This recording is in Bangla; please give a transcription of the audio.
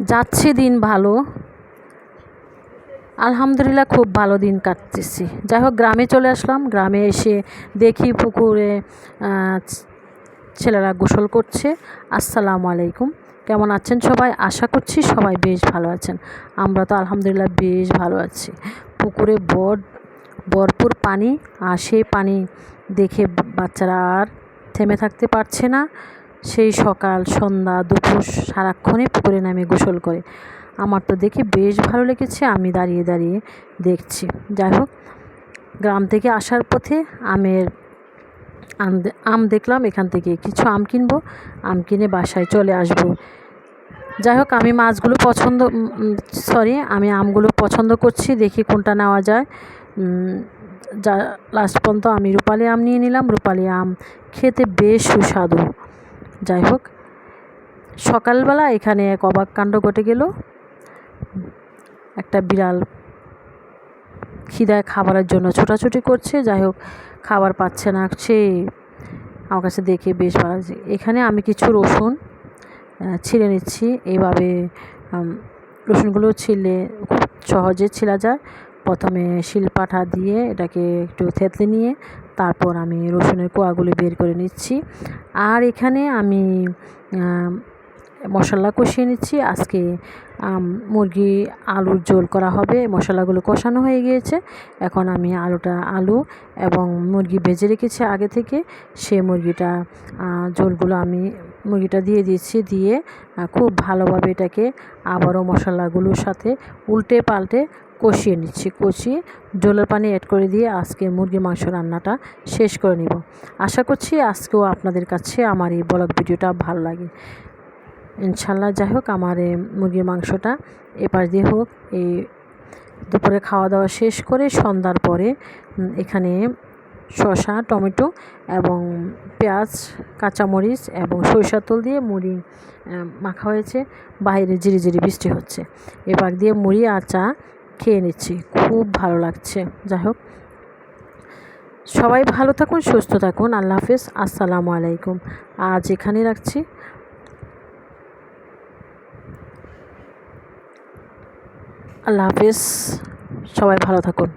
যাচ্ছে দিন ভালো। আলহামদুলিল্লাহ খুব ভালো দিন কাটতেছি। যাই হোক, গ্রামে চলে আসলাম। গ্রামে এসে দেখি পুকুরে ছেলেরা গোসল করছে। আসসালামু আলাইকুম। কেমন আছেন সবাই? আশা করছি সবাই বেশ ভালো আছেন। আমরা তো আলহামদুলিল্লাহ বেশ ভালো আছি। পুকুরে বড ভরপুর পানি, আর সেই পানি দেখে বাচ্চারা আর থেমে থাকতে পারছে না। সেই সকাল, সন্ধ্যা, দুপুর সারাক্ষণই পুকুরে নামে গোসল করে। আমার তো দেখে বেশ ভালো লেগেছে, আমি দাঁড়িয়ে দাঁড়িয়ে দেখছি। যাই হোক, গ্রাম থেকে আসার পথে আমের আম আম দেখলাম, এখান থেকে কিছু আম কিনবো, আম কিনে বাসায় চলে আসব। যাই হোক, আমি মাছগুলো পছন্দ সরি আমি আমগুলো পছন্দ করছি, দেখি কোনটা নেওয়া যায়। যা লাস্ট পর্যন্ত আমি রূপালি আম নিয়ে নিলাম। রূপালি আম খেতে বেশ সুস্বাদু। যাই হোক, সকালবেলা এখানে এক অবাক কাণ্ড ঘটে গেল। একটা বিড়াল খিদায় খাবারের জন্য ছোটাছুটি করছে, যাই হোক, খাবার পাচ্ছে না। সে আমার কাছে দেখে বেশ ভালো এখানে আমি কিছু রসুন ছিঁড়ে নিচ্ছি। এইভাবে রসুনগুলো ছিলে, খুব সহজে ছিলা যায়। প্রথমে শিলপাঠা দিয়ে এটাকে একটু থেতলে নিয়ে তারপর আমি রসুনের কোয়াগুলি বের করে নিচ্ছি। আর এখানে আমি মশলা কষিয়ে নিচ্ছি। আজকে মুরগি আলুর ঝোল করা হবে। মশলাগুলো কষানো হয়ে গিয়েছে। এখন আমি আলুটা, আলু এবং মুরগি ভেজে রেখেছি আগে থেকে। সে মুরগিটা ঝোলগুলো আমি মুরগিটা দিয়ে দিচ্ছি। দিয়ে খুব ভালোভাবে এটাকে আবারও মশলাগুলোর সাথে উল্টে পাল্টে কষিয়ে নিচ্ছি, কষিয়ে জলের পানি অ্যাড করে দিয়ে আজকে মুরগির মাংস রান্নাটা শেষ করে নিব। আশা করছি আজকেও আপনাদের কাছে আমার এই ব্লগ ভিডিওটা ভালো লাগে। ইনশাল্লাহ যাই হোক, আমার মুরগির মাংসটা এপাশ দিয়ে হোক, এই দুপুরে খাওয়া দাওয়া শেষ করে সন্ধ্যার পরে এখানে শসা, টমেটো এবং পেঁয়াজ, কাঁচামরিচ এবং সরিষার তেল দিয়ে মুড়ি মাখা হয়েছে। বাইরে জিরি জিরি বৃষ্টি হচ্ছে। এবার দিয়ে মুড়ি আর চা খেয়ে নিচ্ছি। খুব ভালো লাগছে। যাই হোক। সবাই ভালো থাকুন, সুস্থ থাকুন। আল্লাহ হাফেজ। আসসালামু আলাইকুম। আজ এখানে রাখছি। আল্লাহ হাফিজ। সবাই ভালো থাকুন।